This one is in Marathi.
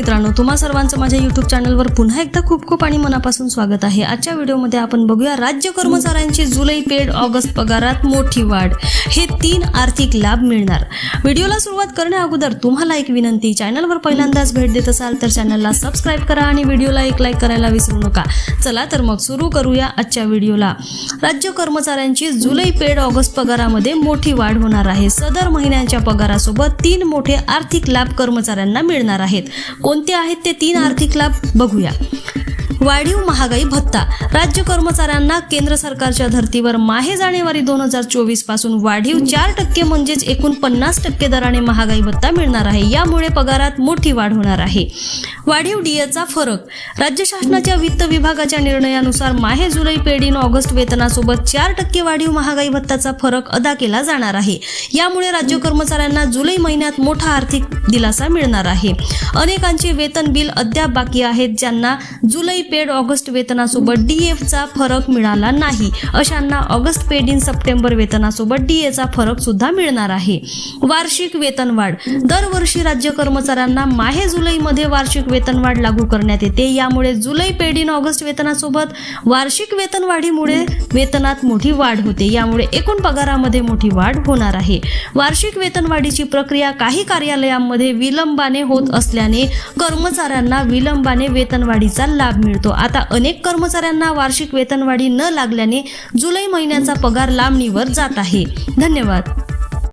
मित्रांनो तुम्हा सर्वांचं माझ्या युट्यूब चॅनलवर पुन्हा एकदा खूप खूप आणि मनापासून स्वागत आहे. आजच्या व्हिडिओमध्ये आपण बघूया राज्य कर्मचाऱ्यांची जुलै पेड ऑगस्ट पगारात मोठी वाढ. हे तीन आर्थिक लाभ मिळणार. व्हिडिओला सुरुवात करण्या अगोदर तुम्हाला एक विनंती चॅनलवर पहिल्यांदाच भेट देत असाल तर चॅनलला सबस्क्राईब करा आणि व्हिडिओला एक लाईक करायला विसरू नका. चला तर मग सुरू करूया आजच्या व्हिडिओला. राज्य कर्मचाऱ्यांची जुलै पेड ऑगस्ट पगारामध्ये मोठी वाढ होणार आहे. सदर महिन्यांच्या पगारासोबत तीन मोठे आर्थिक लाभ कर्मचाऱ्यांना मिळणार आहेत. कोणते आहेत ते तीन आर्थिक लाभ बघूया. वाढीव महागाई भत्ता. राज्य कर्मचाऱ्यांना केंद्र सरकारच्या धर्तीवर माहे जानेवारी दोन हजार चोवीसपासून वाढीव चार टक्के म्हणजेच एकूण पन्नास टक्के दराने महागाई भत्ता मिळणार आहे. यामुळे पगारात मोठी वाढ होणार आहे. वाढीव डीएचा फरक. राज्य शासनाच्या वित्त विभागाच्या निर्णयानुसार माहे जुलै पेडीन ऑगस्ट वेतनासोबत चार टक्के वाढीव महागाई भत्ताचा फरक अदा केला जाणार आहे. यामुळे राज्य कर्मचाऱ्यांना जुलै महिन्यात मोठा आर्थिक दिलासा मिळणार आहे. अनेकांचे वेतन बिल अद्याप बाकी आहेत ज्यांना जुलै पेड ऑगस्ट वेतनासोबत डीएफचा फरक मिळाला नाही. अशांना ऑगस्ट पेड इन सप्टेंबर वेतनासोबत डीएचा फरक सुद्धा मिळणार आहे. वार्षिक वेतनवाढ दरवर्षी राज्य कर्मचाऱ्यांना माहे जुलैमध्ये वार्षिक वेतनवाढ लागू करण्यात येते. यामुळे जुलै पेड इन ऑगस्ट वेतनासोबत वार्षिक वेतनवाढीमुळे वेतनात मोठी वाढ होते. यामुळे एकूण पगारामध्ये मोठी वाढ होणार आहे. वार्षिक वेतनवाढीची प्रक्रिया काही कार्यालयांमध्ये विलंबाने होत असल्याने कर्मचाऱ्यांना विलंबाने वेतनवाढीचा लाभ मिळतो. आता अनेक कर्मचाऱ्यांना वार्षिक वेतनवाढी न लागल्याने जुलै महिन्याचा पगार लांबणीवर जात आहे. धन्यवाद.